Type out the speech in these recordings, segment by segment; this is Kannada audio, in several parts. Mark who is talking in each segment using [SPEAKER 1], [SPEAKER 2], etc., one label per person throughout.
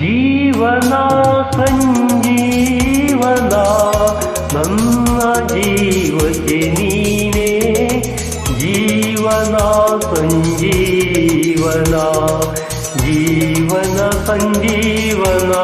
[SPEAKER 1] ಜೀವನ ಸಂಜೀವನ ನನ್ನ ಜೀವಕ್ಕೆ ನೀನೇ. ಜೀವನ ಸಂಜೀವನ ಜೀವನ ಸಂಜೀವನ.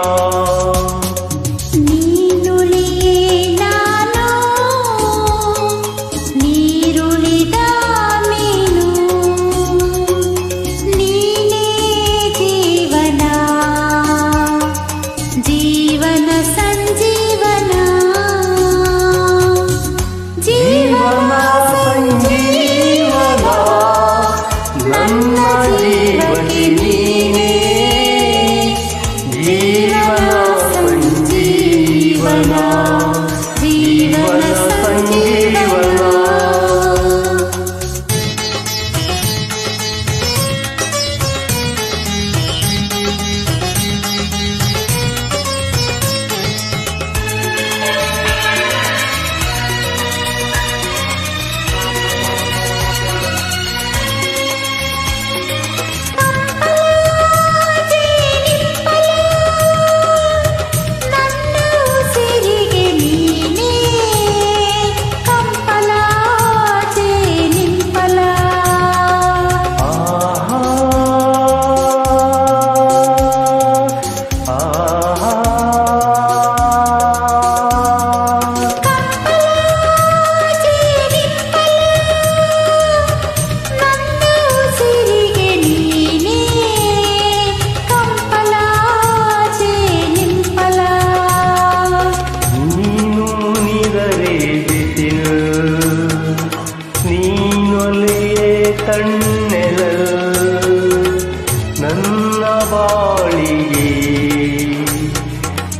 [SPEAKER 1] ನನ್ನ ಬಾಳಿಗೆ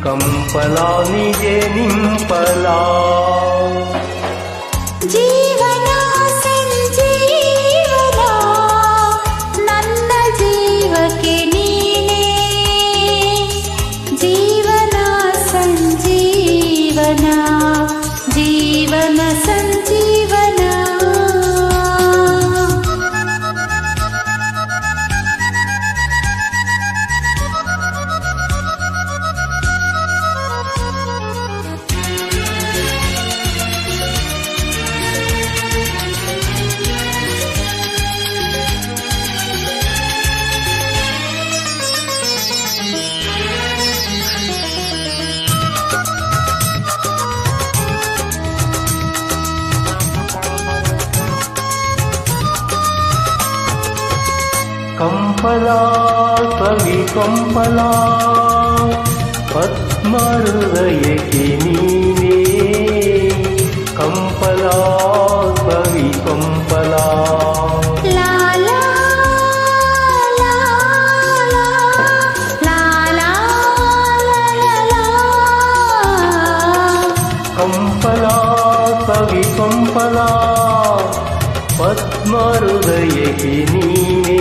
[SPEAKER 1] ಕಂಪಲ ನಿಜೆ ನಿಂಪಲ
[SPEAKER 2] కంపలా కవి కంపలా పద్మహృదయకి నీవే. కంపలా
[SPEAKER 1] కవి కంపలా. కంపలా కవి కంపలా పద్మహృదయకి నీవే.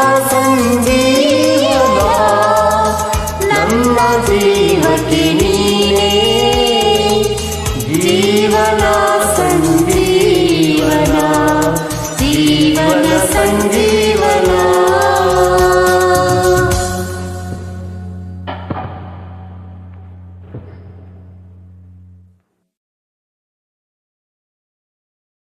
[SPEAKER 1] जीवना